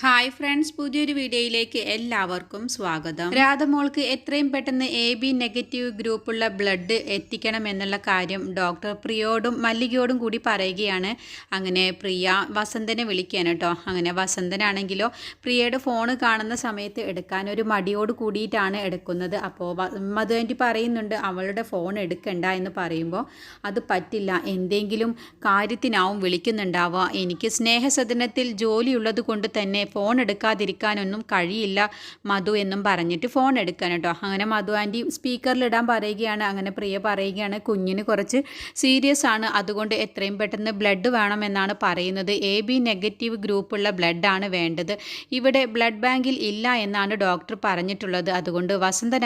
Hi friends പുതിയൊരു വീഡിയോയിലേക്ക് എല്ലാവർക്കും സ്വാഗതം. രാധമോൾക്ക് എത്രയും പെട്ടെന്ന് എ ബി നെഗറ്റീവ് ഗ്രൂപ്പുള്ള ബ്ലഡ് എത്തിക്കണം എന്നുള്ള കാര്യം ഡോക്ടർ പ്രിയോടും മല്ലികയോടും കൂടി പറയുകയാണ്. അങ്ങനെ പ്രിയ വസന്തനെ വിളിക്കാൻ കേട്ടോ. അങ്ങനെ വസന്തനാണെങ്കിലോ പ്രിയയുടെ ഫോൺ കാണുന്ന സമയത്ത് എടുക്കാൻ ഒരു മടിയോട് കൂടിയിട്ടാണ് എടുക്കുന്നത്. അപ്പോൾ മധുവന്റി പറയുന്നുണ്ട് അവളുടെ ഫോൺ എടുക്കണ്ട എന്ന് പറയുമ്പോൾ അത് പറ്റില്ല എന്തെങ്കിലും കാര്യത്തിനാവും വിളിക്കുന്നുണ്ടാവുക. എനിക്ക് സ്നേഹസദനത്തിൽ ജോലിയുള്ളത് കൊണ്ട് തന്നെ ഫോൺ എടുക്കാതിരിക്കാനൊന്നും കഴിയില്ല മധു എന്നും പറഞ്ഞിട്ട് ഫോൺ എടുക്കാൻ കേട്ടോ. അങ്ങനെ മധു ആന്റി സ്പീക്കറിലിടാൻ പറയുകയാണ് അങ്ങനെ പ്രിയ പറയുകയാണ് കുഞ്ഞിന് കുറച്ച് സീരിയസ് ആണ് അതുകൊണ്ട് എത്രയും പെട്ടെന്ന് ബ്ലഡ് വേണമെന്നാണ് പറയുന്നത്. എ ബി നെഗറ്റീവ് ഗ്രൂപ്പുള്ള ബ്ലഡാണ് വേണ്ടത്. ഇവിടെ ബ്ലഡ് ബാങ്കിൽ ഇല്ല എന്നാണ് ഡോക്ടർ പറഞ്ഞിട്ടുള്ളത്. അതുകൊണ്ട് വസന്തൻ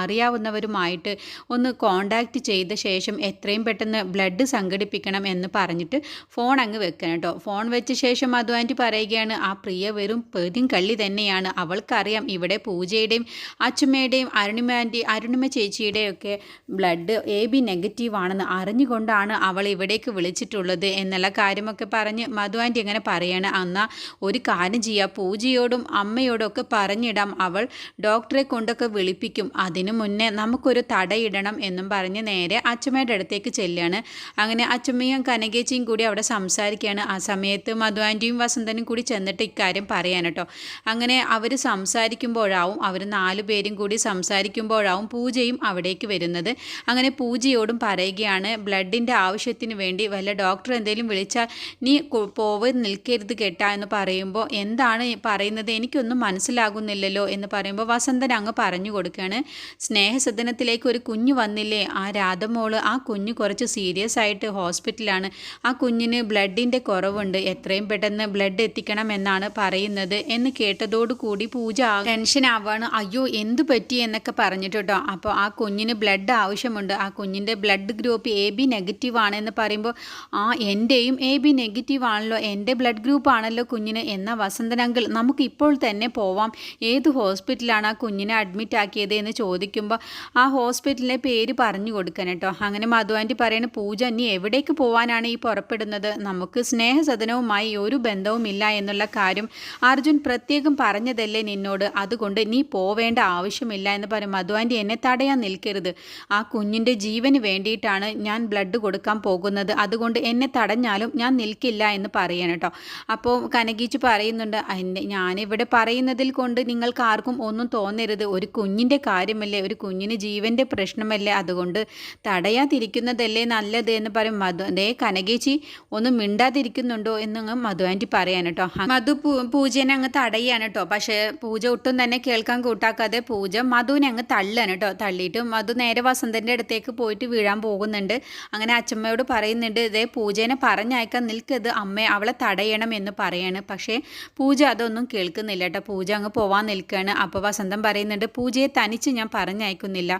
അറിയാവുന്നവരുമായിട്ട് ഒന്ന് കോണ്ടാക്ട് ചെയ്ത ശേഷം എത്രയും പെട്ടെന്ന് ബ്ലഡ് സംഘടിപ്പിക്കണം എന്ന് പറഞ്ഞിട്ട് ഫോൺ അങ്ങ് വെക്കണം കേട്ടോ. ഫോൺ വെച്ച ശേഷം മധു ആന്റി പറയുകയാണ് ആ പ്രിയ വെറും പെരും കള്ളി തന്നെയാണ്. അവൾക്കറിയാം ഇവിടെ പൂജയുടെയും അച്ചുമ്മയുടെയും അരുണിമ ആന്റി അരുണിമ ചേച്ചിയുടെയൊക്കെ ബ്ലഡ് എ ബി നെഗറ്റീവ് ആണെന്ന് അറിഞ്ഞുകൊണ്ടാണ് അവൾ ഇവിടേക്ക് വിളിച്ചിട്ടുള്ളത് എന്നുള്ള കാര്യമൊക്കെ പറഞ്ഞ് മധു ആന്റി അങ്ങനെ പറയാണ്. എന്നാൽ ഒരു കാര്യം ചെയ്യുക പൂജയോടും അമ്മയോടും ഒക്കെ പറഞ്ഞിടാം. അവൾ ഡോക്ടറെ കൊണ്ടൊക്കെ വിളിപ്പിക്കും. അതിനു മുന്നേ നമുക്കൊരു തടയിടണം എന്നും പറഞ്ഞ് നേരെ അച്ചുമ്മയുടെ അടുത്തേക്ക് ചെല്ലുകയാണ് അങ്ങനെ അച്ചുമ്മയും കനകേച്ചിയും കൂടി അവിടെ സംസാരിക്കുകയാണ്. ആ സമയത്ത് മധു ആന്റിയും വസന്തനും കൂടി ചെന്നിട്ട് ഇക്കാര്യം പറയാൻ കേട്ടോ അങ്ങനെ അവർ സംസാരിക്കുമ്പോഴാവും അവർ നാലു പേരും കൂടി സംസാരിക്കുമ്പോഴാവും പൂജയും അവിടേക്ക് വരുന്നത്. അങ്ങനെ പൂജയോടും പറയുകയാണ് ബ്ലഡിന്റെ ആവശ്യത്തിന് വേണ്ടി വല്ല ഡോക്ടർ എന്തെങ്കിലും വിളിച്ചാൽ നീ പോവ് നിൽക്കരുത് കേട്ടാ എന്ന് പറയുമ്പോൾ എന്താണ് പറയുന്നത്? എനിക്കൊന്നും മനസ്സിലാകുന്നില്ലല്ലോ എന്ന് പറയുമ്പോൾ വസന്തൻ അങ്ങ് പറഞ്ഞു കൊടുക്കുകയാണ്. സ്നേഹസദനത്തിലേക്ക് ഒരു കുഞ്ഞ് വന്നില്ലേ? ആ രാധമോൾ ആ കുഞ്ഞ് കുറച്ച് സീരിയസ് ആയിട്ട് ഹോസ്പിറ്റലാണ് ആ കുഞ്ഞിന് ബ്ലഡിന്റെ കുറവുണ്ട്. എത്രയും പെട്ടെന്ന് ബ്ലഡ് എത്തിക്കണം എന്നാണ് പറയുന്നത്. എന്ന് കേട്ടതോടുകൂടി പൂജ ടെൻഷൻ ആവാണ് അയ്യോ എന്തു പറ്റി എന്നൊക്കെ പറഞ്ഞിട്ട് അപ്പോൾ ആ കുഞ്ഞിന് ബ്ലഡ് ആവശ്യമുണ്ട്. ആ കുഞ്ഞിന്റെ blood group A B negative ആണെന്ന് പറയുമ്പോൾ ആ എന്റെയും എ ബി നെഗറ്റീവ് ആണല്ലോ. എന്റെ ബ്ലഡ് ഗ്രൂപ്പ് ആണല്ലോ കുഞ്ഞിന് എന്ന വസന്തനങ്കിൾ. നമുക്ക് ഇപ്പോൾ തന്നെ പോവാം. ഏത് ഹോസ്പിറ്റലാണ് ആ കുഞ്ഞിനെ അഡ്മിറ്റ് ആക്കിയത് എന്ന് ചോദിക്കുമ്പോൾ ആ ഹോസ്പിറ്റലിലെ പേര് പറഞ്ഞു കൊടുക്കാൻ കേട്ടോ. അങ്ങനെ മധു പറയുന്ന പൂജ നീ എവിടേക്ക് പോവാനാണ് ഈ പുറപ്പെടുന്നത്? നമുക്ക് സ്നേഹസദനവുമായി ഒരു ബന്ധവുമില്ല എന്നുള്ള കാര്യം അർജുൻ പ്രത്യേകം പറഞ്ഞതല്ലേ നിന്നോട്? അതുകൊണ്ട് നീ പോവേണ്ട ആവശ്യമില്ല എന്ന് പറയും. മധു ആന്റി എന്നെ തടയാൻ നിൽക്കരുത്. ആ കുഞ്ഞിന്റെ ജീവന് വേണ്ടിയിട്ടാണ് ഞാൻ ബ്ലഡ് കൊടുക്കാൻ പോകുന്നത്. അതുകൊണ്ട് എന്നെ തടഞ്ഞാലും ഞാൻ നിൽക്കില്ല എന്ന് പറയണം കേട്ടോ. അപ്പോൾ കനകീച്ച് പറയുന്നുണ്ട് ഞാനിവിടെ പറയുന്നതിൽ കൊണ്ട് നിങ്ങൾക്ക് ആർക്കും ഒന്നും തോന്നരുത്. ഒരു കുഞ്ഞിന്റെ കാര്യമല്ലേ? ഒരു കുഞ്ഞിന് ജീവന്റെ പ്രശ്നമല്ലേ? അതുകൊണ്ട് തടയാതിരിക്കുന്നതല്ലേ നല്ലത്? എന്ന് പറയും മധു. അതേ കനകേച്ചി ഒന്നും മിണ്ടാതിരിക്കുന്നുണ്ടോ? എന്നങ്ങ് മധു ആന്റി പറയാൻ കേട്ടോ. മധു പൂജനെ അങ്ങ് തടയാണ് കേട്ടോ പക്ഷേ പൂജ ഒട്ടും തന്നെ കേൾക്കാൻ കൂട്ടാക്കാതെ പൂജ മധുവിനെ അങ്ങ് തള്ളാണ് കേട്ടോ തള്ളിയിട്ട് മധു നേരെ വസന്തന്റെ അടുത്തേക്ക് പോയിട്ട് വീഴാൻ പോകുന്നുണ്ട്. അങ്ങനെ അച്ഛമ്മയോട് പറയുന്നുണ്ട് ഇതേ പൂജേനെ പറഞ്ഞയക്കാൻ നിൽക്കത് അമ്മ അവളെ തടയണം എന്ന് പറയാണ്. പക്ഷേ പൂജ അതൊന്നും കേൾക്കുന്നില്ല കേട്ടോ പൂജ അങ്ങ് പോവാൻ നിൽക്കുകയാണ് അപ്പോൾ വസന്തം പറയുന്നുണ്ട് പൂജയെ തനിച്ച് ഞാൻ പറഞ്ഞയക്കുന്നില്ല.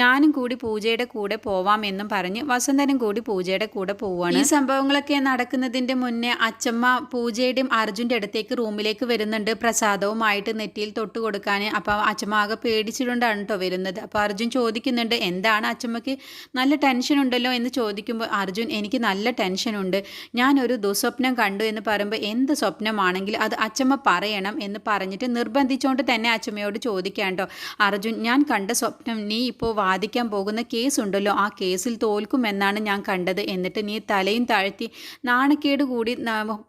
ഞാനും കൂടി പൂജയുടെ കൂടെ പോവാം എന്നും പറഞ്ഞ് വസന്തനും കൂടി പൂജയുടെ കൂടെ പോവുകയാണ് ഈ സംഭവങ്ങളൊക്കെ നടക്കുന്നതിന്റെ മുന്നേ അച്ഛമ്മ പൂജയുടെയും അർജുന്റെ അടുത്തേക്ക് റൂമിലേക്ക് വരുന്നുണ്ട്. പ്രസാദവുമായിട്ട് നെറ്റിയിൽ തൊട്ട് കൊടുക്കാൻ. അപ്പോൾ അച്ഛമ്മാകെ പേടിച്ചിട്ടുണ്ടാണ് കേട്ടോ വരുന്നത്. അപ്പോൾ അർജുൻ ചോദിക്കുന്നുണ്ട് എന്താണ് അച്ഛമ്മക്ക് നല്ല ടെൻഷൻ ഉണ്ടല്ലോ? എന്ന് ചോദിക്കുമ്പോൾ അർജുൻ എനിക്ക് നല്ല ടെൻഷനുണ്ട് ഞാനൊരു ദുസ്വപ്നം കണ്ടു എന്ന് പറയുമ്പോൾ എന്ത് സ്വപ്നമാണെങ്കിൽ അത് അച്ഛമ്മ പറയണം എന്ന് പറഞ്ഞിട്ട് നിർബന്ധിച്ചുകൊണ്ട് തന്നെ അച്ഛമ്മയോട് ചോദിക്കാണ്ടോ അർജുൻ ഞാൻ കണ്ട സ്വപ്നം നീ ഇപ്പോൾ വാദിക്കാൻ പോകുന്ന കേസ് ഉണ്ടല്ലോ. ആ കേസിൽ തോൽക്കുമെന്നാണ് ഞാൻ കണ്ടത്. എന്നിട്ട് നീ തലയും താഴ്ത്തി നാണക്കേട് കൂടി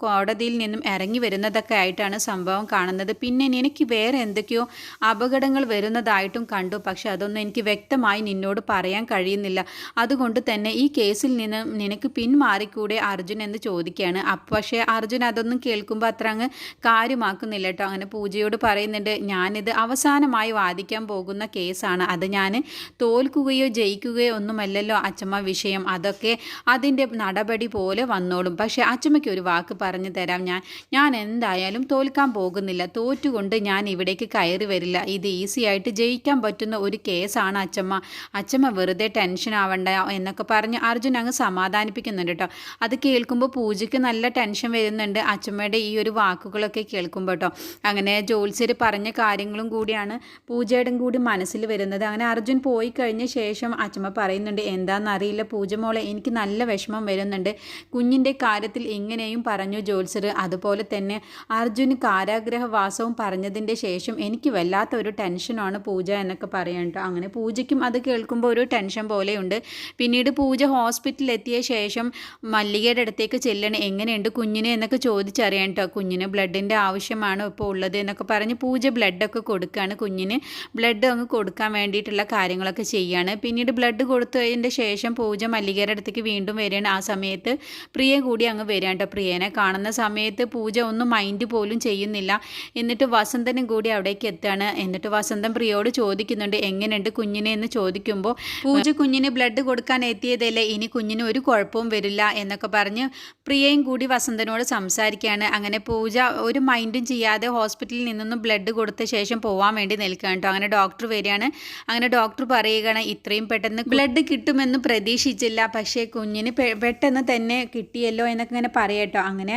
കോടതിയിൽ നിന്നും ഇറങ്ങി വരുന്നതൊക്കെ ആയിട്ടാണ് സംഭവം കാണുന്നത്. പിന്നെ എനിക്ക് വേറെ എന്തൊക്കെയോ അപകടങ്ങൾ വരുന്നതായിട്ടും കണ്ടു. പക്ഷെ അതൊന്നും എനിക്ക് വ്യക്തമായി നിന്നോട് പറയാൻ കഴിയുന്നില്ല. അതുകൊണ്ട് തന്നെ ഈ കേസിൽ നിന്ന് നിനക്ക് പിന്മാറിക്കൂടെ അർജുൻ എന്ന് ചോദിക്കുകയാണ്. അപ്പം പക്ഷേ അർജുൻ അതൊന്നും കേൾക്കുമ്പോൾ അത്ര അങ്ങ് കാര്യമാക്കുന്നില്ല കേട്ടോ. അങ്ങനെ പൂജയോട് പറയുന്നുണ്ട് ഞാനിത് അവസാനമായി വാദിക്കാൻ പോകുന്ന കേസാണ്. അത് ഞാൻ തോൽക്കുകയോ ജയിക്കുകയോ ഒന്നുമല്ലല്ലോ അച്ചമ്മ വിഷയം. അതൊക്കെ അതിന്റെ നടപടി പോലെ വന്നോളും. പക്ഷേ അച്ചമ്മയ്ക്ക് ഒരു വാക്ക് പറഞ്ഞു തരാം ഞാൻ. ഞാൻ എന്തായാലും തോൽക്കാൻ പോകുന്നില്ല. തോറ്റുകൊണ്ട് ഞാൻ ഇവിടേക്ക് കയറി വരില്ല. ഇത് ഈസി ആയിട്ട് ജയിക്കാൻ പറ്റുന്ന ഒരു കേസാണ് അച്ചമ്മ. അച്ചമ്മ വെറുതെ ടെൻഷൻ ആവണ്ട എന്നൊക്കെ പറഞ്ഞ് അർജുൻ അങ്ങ് സമാധാനിപ്പിക്കുന്നുണ്ട് കേട്ടോ. അത് കേൾക്കുമ്പോൾ പൂജയ്ക്ക് നല്ല ടെൻഷൻ വരുന്നുണ്ട്. അച്ചമ്മയുടെ ഈ ഒരു വാക്കുകളൊക്കെ കേൾക്കുമ്പോൾ കേട്ടോ. അങ്ങനെ ജോത്സ്യർ പറഞ്ഞ കാര്യങ്ങളും കൂടിയാണ് പൂജയുടെ കൂടി മനസ്സിൽ വരുന്നത്. അങ്ങനെ അർജുൻ പോയി കഴിഞ്ഞ ശേഷം അച്ചമ്മ പറയുന്നുണ്ട് എന്താണെന്നറിയില്ല പൂജ മോളെ എനിക്ക് നല്ല വിഷമം വരുന്നുണ്ട്. കുഞ്ഞിന്റെ കാര്യത്തിൽ ഇങ്ങനെയും പറഞ്ഞു ജോത്സ്യർ അതുപോലെ തന്നെ അർജുൻ അർജുന് കാരാഗ്രഹവാസവും പറഞ്ഞതിന്റെ ശേഷം എനിക്ക് വല്ലാത്ത ഒരു ടെൻഷനാണ് പൂജ എന്നൊക്കെ പറയാൻ കേട്ടോ. അങ്ങനെ പൂജയ്ക്കും അത് കേൾക്കുമ്പോൾ ഒരു ടെൻഷൻ പോലെയുണ്ട്. പിന്നീട് പൂജ ഹോസ്പിറ്റലിലെത്തിയ ശേഷം മല്ലികയുടെ അടുത്തേക്ക് ചെല്ലണം എങ്ങനെയുണ്ട് കുഞ്ഞിനെ എന്നൊക്കെ ചോദിച്ചറിയാൻ കേട്ടോ. കുഞ്ഞിന് ബ്ലഡിന്റെ ആവശ്യമാണ് ഇപ്പോൾ ഉള്ളത് എന്നൊക്കെ പറഞ്ഞ് പൂജ ബ്ലഡൊക്കെ കൊടുക്കുകയാണ് കുഞ്ഞിന്. ബ്ലഡ് അങ്ങ് കൊടുക്കാൻ വേണ്ടിയിട്ടുള്ള കാര്യങ്ങളൊക്കെ ചെയ്യാണ് പിന്നീട് ബ്ലഡ് കൊടുത്തതിന്റെ ശേഷം പൂജ മല്ലികയുടെ അടുത്തേക്ക് വീണ്ടും വരികയാണ്. ആ സമയത്ത് പ്രിയ കൂടി അങ്ങ് വരികയാണ് കേട്ടോ. പ്രിയനെ കാണുന്ന സമയത്ത് പൂജ ഒന്ന് മൈൻഡ് പോലും ചെയ്യുന്നില്ല. എന്നിട്ട് വസന്തനും കൂടി അവിടേക്ക് എത്തുകയാണ് എന്നിട്ട് വസന്തം പ്രിയോട് ചോദിക്കുന്നുണ്ട് എങ്ങനെയുണ്ട് കുഞ്ഞിനെ? എന്ന് ചോദിക്കുമ്പോൾ പൂജ കുഞ്ഞിന് ബ്ലഡ് കൊടുക്കാൻ എത്തിയതല്ലേ ഇനി കുഞ്ഞിന് ഒരു കുഴപ്പവും വരില്ല എന്നൊക്കെ പറഞ്ഞ് പ്രിയയും കൂടി വസന്തനോട് സംസാരിക്കുകയാണ് അങ്ങനെ പൂജ ഒരു മൈൻഡും ചെയ്യാതെ ഹോസ്പിറ്റലിൽ നിന്നൊന്നും ബ്ലഡ് കൊടുത്ത ശേഷം പോകാൻ വേണ്ടി നിൽക്കുകയാണ് കേട്ടോ. അങ്ങനെ ഡോക്ടർ വരികയാണ്. അങ്ങനെ ഡോക്ടർ പറയുകയാണ് ഇത്രയും പെട്ടെന്ന് ബ്ലഡ് കിട്ടുമെന്ന് പ്രതീക്ഷിച്ചില്ല പക്ഷേ കുഞ്ഞിന് പെട്ടെന്ന് തന്നെ കിട്ടിയല്ലോ എന്നൊക്കെ ഇങ്ങനെ പറയട്ടോ. അങ്ങനെ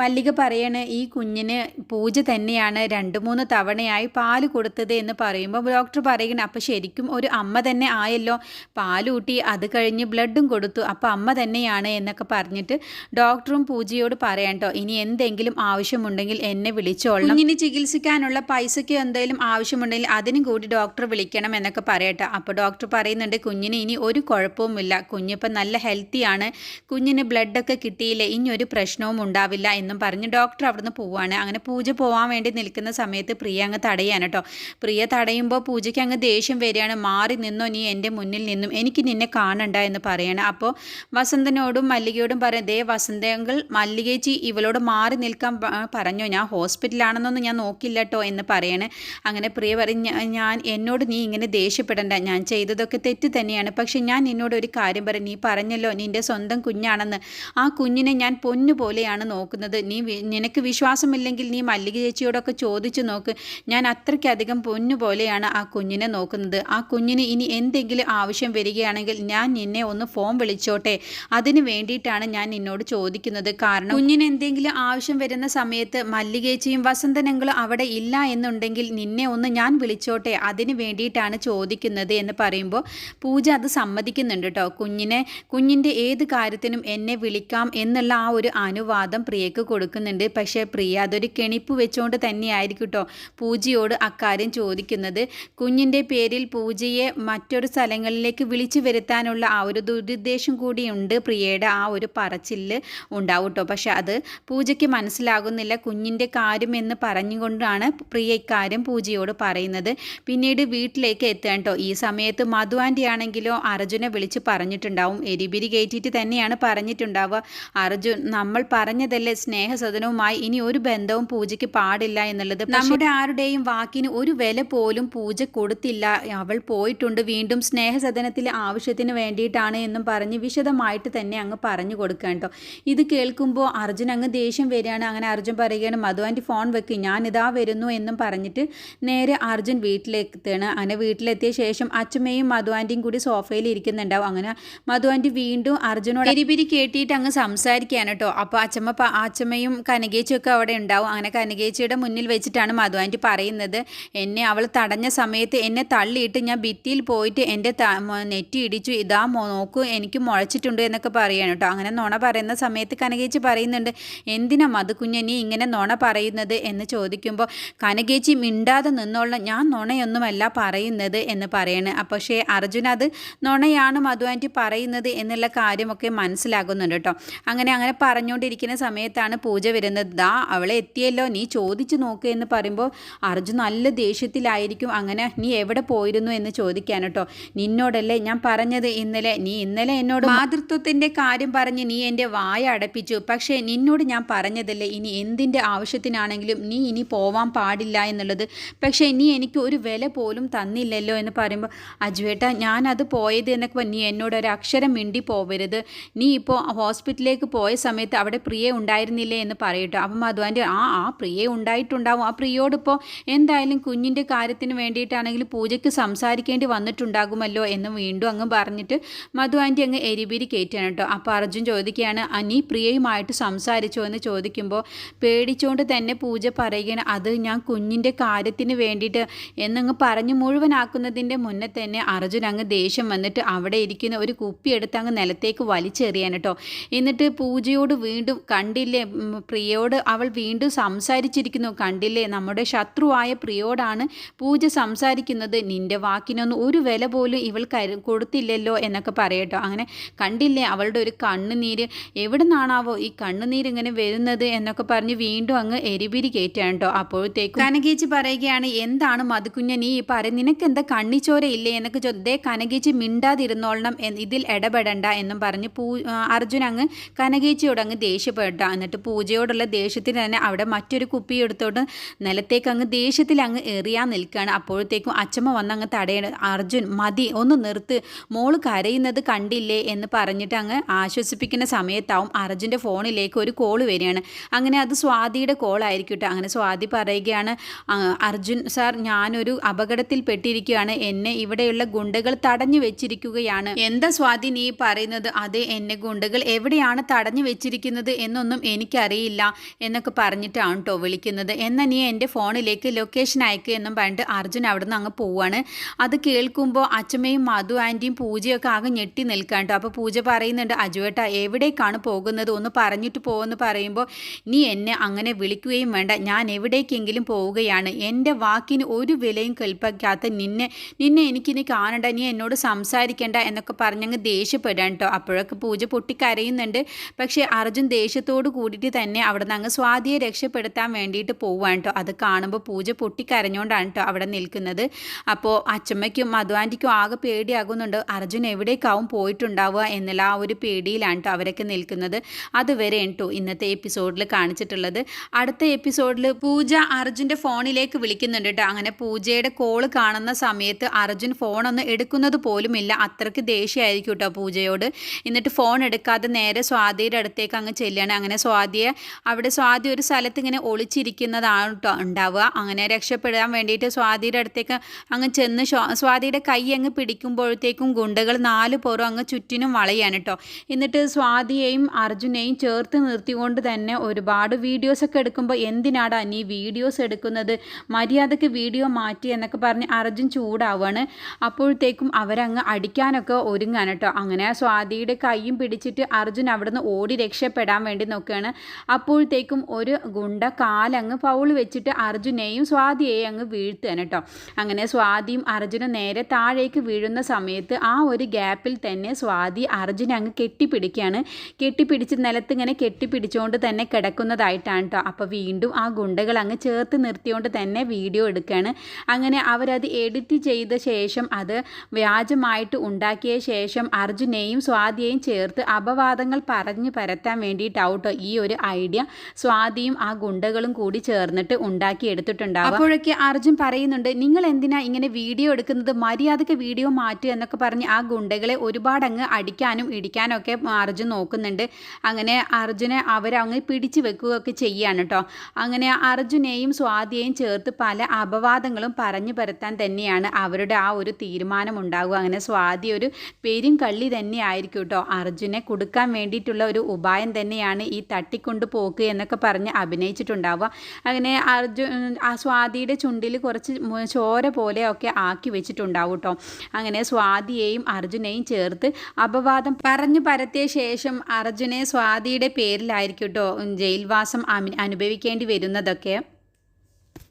മല്ലിക പറയാണ് ഈ കുഞ്ഞിന് പൂജ തന്നെയാണ് രണ്ട് മൂന്ന് തവണയായി പാൽ കൊടുത്തത് എന്ന് പറയുമ്പോൾ ഡോക്ടർ പറയുകയാണ് അപ്പോൾ ശരിക്കും ഒരു അമ്മ തന്നെ ആയല്ലോ. പാലൂട്ടി അത് കഴിഞ്ഞ് ബ്ലഡും കൊടുത്തു. അപ്പോൾ അമ്മ തന്നെയാണ് എന്നൊക്കെ പറഞ്ഞിട്ട് ഡോക്ടറും പൂജയോട് പറയാം കേട്ടോ ഇനി എന്തെങ്കിലും ആവശ്യമുണ്ടെങ്കിൽ എന്നെ വിളിച്ചോളണം. കുഞ്ഞിന് ചികിത്സിക്കാനുള്ള പൈസയ്ക്ക് എന്തെങ്കിലും ആവശ്യമുണ്ടെങ്കിൽ അതിനും കൂടി ഡോക്ടർ വിളിക്കണം എന്നൊക്കെ പറയട്ടെ അപ്പോൾ ഡോക്ടർ പറയുന്നുണ്ട് കുഞ്ഞിന് ഇനി ഒരു കുഴപ്പവുമില്ല കുഞ്ഞിപ്പം നല്ല ഹെൽത്തിയാണ് കുഞ്ഞിന് ബ്ലഡൊക്കെ കിട്ടിയില്ലേ? ഇനി ഒരു പ്രശ്നവും ഉണ്ടാവില്ല എന്നും പറഞ്ഞ് ഡോക്ടർ അവിടുന്ന് പോവാണ്. അങ്ങനെ പൂജ പോകാൻ വേണ്ടി നിൽക്കുന്ന സമയത്ത് പ്രിയ അങ്ങ് തടയാണ് കേട്ടോ പ്രിയ തടയുമ്പോൾ പൂജയ്ക്ക് അങ്ങ് ദേഷ്യം വരികയാണ്. മാറി നിന്നോ നീ എന്റെ മുന്നിൽ നിന്നും. എനിക്ക് നിന്നെ കാണണ്ട എന്ന് പറയണം. അപ്പോൾ വസന്തനോടും മല്ലികയോടും പറയാം ദേ വസന്തങ്ങൾ മല്ലികേച്ചി ഇവളോട് മാറി നിൽക്കാൻ പറഞ്ഞോ. ഞാൻ ഹോസ്പിറ്റലാണെന്നൊന്നും ഞാൻ നോക്കില്ല കേട്ടോ എന്ന് പറയണേ. അങ്ങനെ പ്രിയ പറയും ഞാൻ എന്നോട് നീ ഇങ്ങനെ ദേഷ്യപ്പെടണ്ട. ഞാൻ ചെയ്തതൊക്കെ തെറ്റ് തന്നെയാണ്. പക്ഷെ ഞാൻ നിന്നോട് ഒരു കാര്യം പറയും നീ പറഞ്ഞല്ലോ നിന്റെ സ്വന്തം കുഞ്ഞാണെന്ന്. ആ കുഞ്ഞിനെ ഞാൻ പൊന്നുപോലെയാണ് നോക്കുന്നത്. നീ നിനക്ക് നിനക്ക് വിശ്വാസമില്ലെങ്കിൽ നീ മല്ലിക ചേച്ചിയോടൊക്കെ ചോദിച്ചു നോക്ക്. ഞാൻ അത്രയ്ക്കധികം പൊന്നു പോലെയാണ് ആ കുഞ്ഞിനെ നോക്കുന്നത്. ആ കുഞ്ഞിന് ഇനി എന്തെങ്കിലും ആവശ്യം വരികയാണെങ്കിൽ ഞാൻ നിന്നെ ഒന്ന് ഫോൺ വിളിച്ചോട്ടെ. അതിന് വേണ്ടിയിട്ടാണ് ഞാൻ നിന്നോട് ചോദിക്കുന്നത്. കാരണം കുഞ്ഞിന് എന്തെങ്കിലും ആവശ്യം വരുന്ന സമയത്ത് മല്ലികേച്ചിയും വസന്തനങ്ങളും അവിടെ ഇല്ല എന്നുണ്ടെങ്കിൽ നിന്നെ ഒന്ന് ഞാൻ വിളിച്ചോട്ടെ. അതിന് വേണ്ടിയിട്ടാണ് ചോദിക്കുന്നത് എന്ന് പറയുമ്പോൾ പൂജ അത് സമ്മതിക്കുന്നുണ്ട് കേട്ടോ. കുഞ്ഞിനെ കുഞ്ഞിന്റെ ഏത് കാര്യത്തിനും എന്നെ വിളിക്കാം എന്നുള്ള ആ ഒരു അനുവാദം പ്രിയക്ക് കൊടുക്കുന്നുണ്ട്. പക്ഷേ പ്രിയ അതൊരു കെണിപ്പ് വെച്ചുകൊണ്ട് തന്നെയായിരിക്കും കേട്ടോ പൂജയോട് അക്കാര്യം ചോദിക്കുന്നത്. കുഞ്ഞിന്റെ പേരിൽ പൂജയെ മറ്റൊരു സ്ഥലങ്ങളിലേക്ക് വിളിച്ചു വരുത്താനുള്ള ആ ഒരു ദുരുദ്ദേശം കൂടിയുണ്ട് പ്രിയയുടെ ആ ഒരു പറച്ചിൽ ഉണ്ടാവും കേട്ടോ പക്ഷെ അത് പൂജയ്ക്ക് മനസ്സിലാകുന്നില്ല. കുഞ്ഞിന്റെ കാര്യം എന്ന് പറഞ്ഞുകൊണ്ടാണ് പ്രിയ ഇക്കാര്യം പൂജയോട് പറയുന്നത്. പിന്നീട് വീട്ടിലേക്ക് എത്തുക കേട്ടോ ഈ സമയത്ത് മധു ആണെങ്കിലോ അർജുനെ വിളിച്ച് പറഞ്ഞിട്ടുണ്ടാവും. എരിപിരി കയറ്റിയിട്ട് തന്നെയാണ് പറഞ്ഞിട്ടുണ്ടാവുക. അർജുൻ നമ്മൾ പറഞ്ഞതല്ലേ സ്നേഹസദനവുമായി ഇനി ഒരു ബന്ധവും പൂജയ്ക്ക് പാടില്ല എന്നുള്ളത്. നമ്മുടെ ആരുടെയും വാക്കിന് ഒരു വില പോലും പൂജ കൊടുത്തില്ല. അവൾ പോയിട്ടുണ്ട്. വീണ്ടും സ്നേഹസദനത്തിലെ ആവശ്യത്തിന് വേണ്ടിയിട്ടാണ് എന്നും പറഞ്ഞ് വിശദമായിട്ട് തന്നെ അങ്ങ് പറഞ്ഞു കൊടുക്കുക കേട്ടോ. ഇത് കേൾക്കുമ്പോൾ അർജുൻ അങ്ങ് ദേഷ്യം വരികയാണ്. അങ്ങനെ അർജുൻ പറയുകയാണ് മധു ആന്റി ഫോൺ വെക്ക്. ഞാൻ ഇതാ വരുന്നു എന്നും പറഞ്ഞിട്ട് നേരെ അർജുൻ വീട്ടിലെത്തുകയാണ് അങ്ങനെ വീട്ടിലെത്തിയ ശേഷം അച്ഛമ്മയും മധു ആന്റിയും കൂടി സോഫയിൽ ഇരിക്കുന്നുണ്ടാവും. അങ്ങനെ മധു ആന്റി വീണ്ടും അർജുനോട് എരിപിരി കേട്ടിട്ട് അങ്ങ് സംസാരിക്കുകയാണ് കേട്ടോ. അപ്പോൾ അച്ഛമ്മ അച്ഛമ്മയും കനകേച്ചും ഒക്കെ അവിടെ ഉണ്ടാവും. അങ്ങനെ കനകേച്ചിയുടെ മുന്നിൽ വെച്ചിട്ടാണ് മധു ആന്റി പറയുന്നത്. എന്നെ അവൾ തടഞ്ഞ സമയത്ത് എന്നെ തള്ളിയിട്ട് ഞാൻ ഭിത്തിയിൽ പോയിട്ട് എന്റെ നെറ്റി ഇടിച്ചു. ഇതാ നോക്കൂ എനിക്ക് മുളച്ചിട്ടുണ്ട് എന്നൊക്കെ പറയാണ് കേട്ടോ. അങ്ങനെ നുണ പറയുന്ന സമയത്ത് കനകേച്ചി പറയുന്നുണ്ട് എന്തിനാ മധുക്കുഞ്ഞ് നീ ഇങ്ങനെ നുണ പറയുന്നത്? എന്ന് ചോദിക്കുമ്പോൾ കനകേച്ചി മിണ്ടാതെ നിന്നോളാം. ഞാൻ നുണയൊന്നുമല്ല പറയുന്നത് എന്ന് പറയാണ്. പക്ഷേ അർജുൻ അത് നുണയാണ് മധു ആന്റി പറയുന്നത് എന്നുള്ള കാര്യമൊക്കെ മനസ്സിലാകുന്നുണ്ട് കേട്ടോ. അങ്ങനെ അങ്ങനെ പറഞ്ഞുകൊണ്ടിരിക്കുന്ന സമയത്താണ് പൂജ വരുന്നത്. ദാ അവളെ എത്തിയല്ലോ നീ ചോദിച്ചു നോക്ക് എന്ന് പറയുമ്പോൾ അർജുൻ നല്ല ദേഷ്യത്തിലായിരിക്കും. അങ്ങനെ നീ എവിടെ പോയിരുന്നു എന്ന് ചോദിക്കാൻ കേട്ടോ. നിന്നോടല്ലേ ഞാൻ പറഞ്ഞത് ഇന്നലെ? നീ ഇന്നലെ എന്നോട് മാതൃത്വത്തിന്റെ കാര്യം പറഞ്ഞ് നീ എന്റെ വായ അടപ്പിച്ചു. പക്ഷേ നിന്നോട് ഞാൻ പറഞ്ഞതല്ലേ ഇനി എന്തിന്റെ ആവശ്യത്തിനാണെങ്കിലും നീ ഇനി പോവാൻ പാടില്ല എന്നുള്ളത്. പക്ഷേ നീ എനിക്ക് ഒരു വില പോലും തന്നില്ലല്ലോ എന്ന് പറയുമ്പോൾ അജുവേട്ട ഞാനത് പോയത് എന്നൊക്കെ നീ എന്നോട് ഒരു അക്ഷരം മിണ്ടി പോവരുത്. നീ ഇപ്പോൾ ഹോസ്പിറ്റലിലേക്ക് പോയ സമയത്ത് അവിടെ പ്രിയ ഉണ്ടായിരുന്നില്ലേ എന്ന് പറയട്ടോ അപ്പം മധുവാന്റെ ആ ആ പ്രിയ ഉണ്ടായിട്ടുണ്ടാവും. ആ പ്രിയോടിപ്പോൾ എന്തായാലും കുഞ്ഞിന്റെ കാര്യത്തിന് വേണ്ടിയിട്ടാണെങ്കിൽ പൂജയ്ക്ക് സംസാരിക്കേണ്ടി വന്നിട്ടുണ്ടാകുമല്ലോ എന്ന് വീണ്ടും അങ്ങ് പറഞ്ഞിട്ട് മധു ആന്റി അങ്ങ് എരിപിരി കയറ്റാണ് കേട്ടോ. അപ്പോൾ അർജുൻ ചോദിക്കുകയാണ് അനി പ്രിയയുമായിട്ട് സംസാരിച്ചോ? എന്ന് ചോദിക്കുമ്പോൾ പേടിച്ചുകൊണ്ട് തന്നെ പൂജ പറയുകയാണ്. അത് ഞാൻ കുഞ്ഞിന്റെ കാര്യത്തിന് വേണ്ടിയിട്ട് എന്നങ്ങ് പറഞ്ഞു മുഴുവനാക്കുന്നതിന്റെ മുന്നേ തന്നെ അർജുൻ അങ്ങ് ദേഷ്യം വന്നിട്ട് അവിടെ ഇരിക്കുന്ന ഒരു കുപ്പി എടുത്ത് അങ്ങ് നിലത്തേക്ക് വലിച്ചെറിയാൻ കേട്ടോ. എന്നിട്ട് പൂജയോട് വീണ്ടും കണ്ടില്ലേ പ്രിയയോട് അവൾ വീണ്ടും വീണ്ടും സംസാരിച്ചിരിക്കുന്നു. കണ്ടില്ലേ? നമ്മുടെ ശത്രുവായ പ്രിയോടാണ് പൂജ സംസാരിക്കുന്നത്. നിന്റെ വാക്കിനൊന്നും ഒരു വില പോലും ഇവൾ കൊടുത്തില്ലല്ലോ എന്നൊക്കെ പറയട്ടോ. അങ്ങനെ കണ്ടില്ലേ? അവളുടെ ഒരു കണ്ണുനീര് എവിടെ നിന്നാണാവോ ഈ കണ്ണുനീര് ഇങ്ങനെ വരുന്നത് എന്നൊക്കെ പറഞ്ഞ് വീണ്ടും അങ്ങ് എരിപിരി കയറ്റാണ് കേട്ടോ. അപ്പോഴത്തേക്കും കനകേച്ചി പറയുകയാണ് എന്താണ് മധുക്കുഞ്ഞ നീ ഈ പറയും നിനക്ക് എന്താ കണ്ണിച്ചോര ഇല്ലേ എന്നൊക്കെ ചോദേ കനകേച്ചി മിണ്ടാതിരുന്നോളണം ഇതിൽ ഇടപെടണ്ട എന്നും പറഞ്ഞ് പൂ അർജുൻ അങ്ങ് കനകേച്ചിയോട് അങ്ങ് ദേഷ്യപ്പെട്ട എന്നിട്ട് പൂജയോടുള്ള ദേഷ്യത്തിന് തന്നെ അവിടെ മറ്റൊരു കുപ്പി എടുത്തോണ്ട് നിലത്തേക്ക് അങ്ങ് ദേഷ്യത്തിൽ അങ്ങ് എറിയാൻ നിൽക്കുകയാണ്. അപ്പോഴത്തേക്കും അച്ഛമ്മ വന്ന് അങ്ങ് തടയണ അർജുൻ മതി ഒന്ന് നിർത്ത്. മോൾ കരയുന്നത് കണ്ടില്ലേ? എന്ന് പറഞ്ഞിട്ട് അങ്ങ് ആശ്വസിപ്പിക്കുന്ന സമയത്താവും അർജുന്റെ ഫോണിലേക്ക് ഒരു കോൾ വരികയാണ്. അങ്ങനെ അത് സ്വാതിയുടെ കോളായിരിക്കും കേട്ടോ. അങ്ങനെ സ്വാതി പറയുകയാണ് അർജുൻ സാർ ഞാനൊരു അപകടത്തിൽ പെട്ടിരിക്കുകയാണ്. എന്നെ ഇവിടെയുള്ള ഗുണ്ടകൾ തടഞ്ഞു വെച്ചിരിക്കുകയാണ്. എന്താ സ്വാതി നീ പറയുന്നത്? അതെ എന്നെ ഗുണ്ടകൾ എവിടെയാണ് തടഞ്ഞു വെച്ചിരിക്കുന്നത് എന്നൊന്നും എനിക്കറിയില്ല എന്നൊക്കെ പറഞ്ഞിട്ടാണ് കേട്ടോ വിളിക്കുന്നത്. എന്നാൽ നീ എന്റെ ഫോണിലേക്ക് ലൊക്കേഷൻ അയക്കുക എന്നും പറഞ്ഞിട്ട് അർജുൻ അവിടെ നിന്ന് അങ്ങ് പോവാണ്. അത് കേൾക്കുമ്പോൾ അച്ഛമ്മയും മധു ആന്റിയും പൂജയൊക്കെ ആകെ ഞെട്ടി നിൽക്കാൻ കേട്ടോ അപ്പോൾ പൂജ പറയുന്നുണ്ട് അജുവേട്ട എവിടേക്കാണ് പോകുന്നത്? ഒന്ന് പറഞ്ഞിട്ട് പോകുമെന്ന് പറയുമ്പോൾ നീ എന്നെ അങ്ങനെ വിളിക്കുകയും വേണ്ട. ഞാൻ എവിടേക്കെങ്കിലും പോവുകയാണ്. എന്റെ വാക്കിന് ഒരു വിലയും കൽപ്പിക്കാത്ത നിന്നെ നിന്നെ എനിക്കിനി കാണണ്ട. നീ എന്നോട് സംസാരിക്കേണ്ട എന്നൊക്കെ പറഞ്ഞങ്ങ് ദേഷ്യപ്പെടാൻ കേട്ടോ അപ്പോഴൊക്കെ പൂജ പൊട്ടിക്കരയുന്നുണ്ട്. പക്ഷേ അർജുൻ ദേഷ്യത്തോട് കൂടിയിട്ട് തന്നെ അവിടെ നിന്ന് അങ്ങ് സ്വാതിയെ രക്ഷപ്പെടുത്താൻ വേണ്ടിയിട്ട് പോവുകയാണ് കേട്ടോ അത് കാണുമ്പോൾ പൂജ പൊട്ടിക്കരഞ്ഞുകൊണ്ടാണ് കേട്ടോ അവിടെ നിൽക്കുന്നത്. അപ്പോൾ അച്ചമ്മയ്ക്കും മധു ആകെ പേടിയാകുന്നുണ്ട്. അർജുൻ എവിടേക്കാവും പോയിട്ടുണ്ടാവുക എന്നുള്ള ആ ഒരു പേടിയിലാണ് കേട്ടോ അവരൊക്കെ നിൽക്കുന്നത്. അതുവരെ കേട്ടോ ഇന്നത്തെ എപ്പിസോഡിൽ കാണിച്ചിട്ടുള്ളത്. അടുത്ത എപ്പിസോഡിൽ പൂജ അർജുന്റെ ഫോണിലേക്ക് വിളിക്കുന്നുണ്ട് കേട്ടോ അങ്ങനെ പൂജയുടെ കോൾ കാണുന്ന സമയത്ത് അർജുൻ ഫോണൊന്ന് എടുക്കുന്നത് പോലുമില്ല. അത്രയ്ക്ക് ദേഷ്യമായിരിക്കും കേട്ടോ പൂജയോട്. എന്നിട്ട് ഫോൺ എടുക്കാതെ നേരെ സ്വാതിയുടെ അടുത്തേക്ക് അങ്ങ് ചെല്ലുകയാണ്. അങ്ങനെ സ്വാതിയെ അവിടെ സ്വാതി ഒരു സ്ഥലത്ത് ഇങ്ങനെ ഒളിച്ചിരിക്കുന്നതാണ് കേട്ടോ ഉണ്ടാവുക. അങ്ങനെ രക്ഷപ്പെടാൻ വേണ്ടിയിട്ട് സ്വാതിയുടെ അടുത്തേക്ക് അങ്ങ് ചെന്ന് സ്വാതിയുടെ കൈ അങ്ങ് പിടിക്കുമ്പോഴത്തേക്കും ഗുണ്ടകൾ നാല് പുറം അങ്ങ് ചുറ്റിനും വളയാണ് കേട്ടോ എന്നിട്ട് സ്വാതിയെയും അർജുനെയും ചേർത്ത് നിർത്തിക്കൊണ്ട് തന്നെ ഒരുപാട് വീഡിയോസൊക്കെ എടുക്കുമ്പോൾ എന്തിനാടാ നീ വീഡിയോസ് എടുക്കുന്നത്? മര്യാദയ്ക്ക് വീഡിയോ മാറ്റി എന്നൊക്കെ പറഞ്ഞ് അർജുൻ ചൂടാവാണ്. അപ്പോഴത്തേക്കും അവരങ്ങ് അടിക്കാനൊക്കെ ഒരുങ്ങാണ് കേട്ടോ അങ്ങനെ സ്വാതിയുടെ കൈയും പിടിച്ചിട്ട് അർജുൻ അവിടുന്ന് ഓടി രക്ഷപ്പെടാൻ വേണ്ടി നോക്കുകയാണ് അപ്പോഴത്തേക്കും ഒരു ഗുണ്ട കാലങ്ങ് ഫൗൾ വെച്ചിട്ട് അർജുനെയും സ്വാതിയെയും അങ്ങ് വീഴ്ത്തുകയാണ് കേട്ടോ. അങ്ങനെ സ്വാതിയും അർജുനും നേരെ താഴേക്ക് വീഴുന്ന സമയത്ത് ആ ഒരു ഗ്യാപ്പിൽ തന്നെ സ്വാതി അർജുനെ അങ്ങ് കെട്ടിപ്പിടിക്കുകയാണ്. കെട്ടിപ്പിടിച്ച് നിലത്ത് ഇങ്ങനെ കെട്ടിപ്പിടിച്ചുകൊണ്ട് തന്നെ കിടക്കുന്നതായിട്ടാണ് കേട്ടോ. അപ്പോൾ വീണ്ടും ആ ഗുണ്ടകൾ അങ്ങ് ചേർത്ത് നിർത്തിയോണ്ട് തന്നെ വീഡിയോ എടുക്കുകയാണ്. അങ്ങനെ അവരത് എഡിറ്റ് ചെയ്ത ശേഷം അത് വ്യാജമായിട്ട് ഉണ്ടാക്കിയ ശേഷം അർജുനെയും സ്വാതിയെയും ചേർത്ത് അപവാദങ്ങൾ പറഞ്ഞ് പരത്താൻ വേണ്ടിയിട്ടാവും കേട്ടോ ഈ ഒരു ഐഡിയ. സ്വാതിയും ആ ഗുണ്ടകളും കൂടി ചേർന്നിട്ട് ഉണ്ടാക്കി എടുത്തിട്ടുണ്ടാവും അപ്പോഴൊക്കെ അർജുൻ പറയുന്നുണ്ട് നിങ്ങൾ എന്തിനാ ഇങ്ങനെ വീഡിയോ എടുക്കുന്നത്? മര്യാദയ്ക്ക് വീഡിയോ മാറ്റുക എന്നൊക്കെ പറഞ്ഞ് ആ ഗുണ്ടകളെ ഒരുപാട് അങ്ങ് അടിക്കാനും ഇടിക്കാനും ഒക്കെ അർജുൻ നോക്കുന്നുണ്ട്. അങ്ങനെ അർജുനെ അവരങ്ങ് പിടിച്ചു വെക്കുകയൊക്കെ ചെയ്യാണ് കേട്ടോ അങ്ങനെ അർജുനെയും സ്വാതിയെയും ചേർത്ത് പല അപവാദങ്ങളും പറഞ്ഞു പരത്താൻ തന്നെയാണ് അവരുടെ ആ ഒരു തീരുമാനം ഉണ്ടാകുക അങ്ങനെ സ്വാതി ഒരു പെരും കള്ളി തന്നെ ആയിരിക്കും കേട്ടോ അർജുനെ കൊടുക്കാൻ വേണ്ടിയിട്ടുള്ള ഒരു ഉപായം തന്നെയാണ് ഈ തട്ടിക്കൊണ്ട് പോക്ക് എന്നൊക്കെ പറഞ്ഞ് അഭിനയിച്ചിട്ടുണ്ടാവുക. അങ്ങനെ അർജുൻ സ്വാതിയുടെ ചുണ്ടിൽ കുറച്ച് ചോര പോലെയൊക്കെ ആക്കി വെച്ചിട്ടുണ്ടാവും കേട്ടോ അങ്ങനെ സ്വാതിയെയും അർജുനെയും ചേർത്ത് അപവാദം പറഞ്ഞു പരത്തിയ ശേഷം അർജുനെ സ്വാതിയുടെ പേരിലായിരിക്കും കേട്ടോ ജയിൽവാസം അനുഭവിക്കേണ്ടി വരുന്നതൊക്കെ.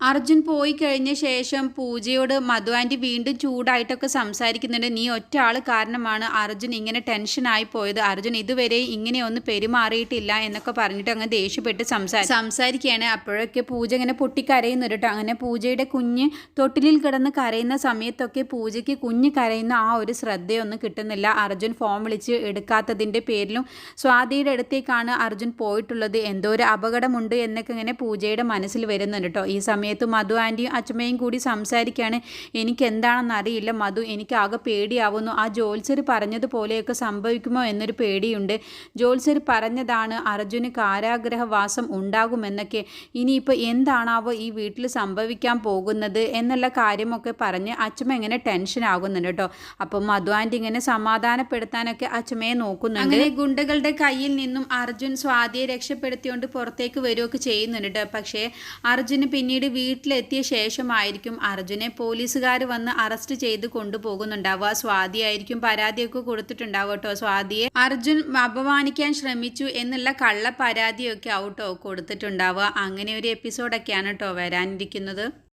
അർജുൻ പോയി കഴിഞ്ഞ ശേഷം പൂജയോട് മധു ആന്റി വീണ്ടും ചൂടായിട്ടൊക്കെ സംസാരിക്കുന്നുണ്ട്. നീ ഒറ്റ ആൾ കാരണമാണ് അർജുൻ ഇങ്ങനെ ടെൻഷനായി പോയത്. അർജുൻ ഇതുവരെ ഇങ്ങനെ ഒന്ന് പെരുമാറിയിട്ടില്ല എന്നൊക്കെ പറഞ്ഞിട്ട് അങ്ങ് ദേഷ്യപ്പെട്ട് സംസാ സംസാരിക്കുകയാണ്. അപ്പോഴൊക്കെ പൂജ ഇങ്ങനെ പൊട്ടിക്കരയുന്നു കേട്ടോ. അങ്ങനെ പൂജയുടെ കുഞ്ഞ് തൊട്ടിലിൽ കിടന്ന് കരയുന്ന സമയത്തൊക്കെ പൂജയ്ക്ക് കുഞ്ഞ് കരയുന്ന ആ ഒരു ശ്രദ്ധയൊന്നും കിട്ടുന്നില്ല. അർജുൻ ഫോൺ വിളിച്ച് എടുക്കാത്തതിന്റെ പേരിലും സ്വാതിയുടെ അടുത്തേക്കാണ് അർജുൻ പോയിട്ടുള്ളത്. എന്തോ ഒരു അപകടമുണ്ട് എന്നൊക്കെ ഇങ്ങനെ പൂജയുടെ മനസ്സിൽ വരുന്നുണ്ട് കേട്ടോ. ഈ സമയത്ത് മധു ആന്റിയും അച്ഛമ്മയും കൂടി സംസാരിക്കുകയാണ് എനിക്ക് എന്താണെന്ന് അറിയില്ല. മധു എനിക്ക് ആകെ പേടിയാവുന്നു. ആ ജോത്സ്യർ പറഞ്ഞതുപോലെയൊക്കെ സംഭവിക്കുമോ എന്നൊരു പേടിയുണ്ട്. ജോത്സ്യർ പറഞ്ഞതാണ് അർജുന് കാരാഗ്രഹവാസം ഉണ്ടാകുമെന്നൊക്കെ. ഇനിയിപ്പോൾ എന്താണാവോ ഈ വീട്ടിൽ സംഭവിക്കാൻ പോകുന്നത് എന്നുള്ള കാര്യമൊക്കെ പറഞ്ഞ് അച്ഛമ്മ ഇങ്ങനെ ടെൻഷൻ ആകുന്നുണ്ട് കേട്ടോ. അപ്പം മധു ആന്റി ഇങ്ങനെ സമാധാനപ്പെടുത്താനൊക്കെ അച്ഛമ്മയെ നോക്കുന്നുണ്ട്. അങ്ങനെ ഗുണ്ടകളുടെ കയ്യിൽ നിന്നും അർജുൻ സ്വാതിയെ രക്ഷപ്പെടുത്തിയോണ്ട് പുറത്തേക്ക് വരികയൊക്കെ ചെയ്യുന്നുണ്ട്. പക്ഷേ അർജുന് പിന്നീട് വീട്ടിലെത്തിയ ശേഷമായിരിക്കും അർജുനെ പോലീസുകാർ വന്ന് അറസ്റ്റ് ചെയ്ത് കൊണ്ടുപോകുന്നുണ്ടാവുക. സ്വാതിയായിരിക്കും പരാതിയൊക്കെ കൊടുത്തിട്ടുണ്ടാവുക കേട്ടോ. സ്വാതിയെ അർജുൻ അപമാനിക്കാൻ ശ്രമിച്ചു എന്നുള്ള കള്ള പരാതിയൊക്കെ ഔട്ടോ കൊടുത്തിട്ടുണ്ടാവുക. അങ്ങനെ ഒരു എപ്പിസോഡൊക്കെയാണ് കേട്ടോ വരാനിരിക്കുന്നത്.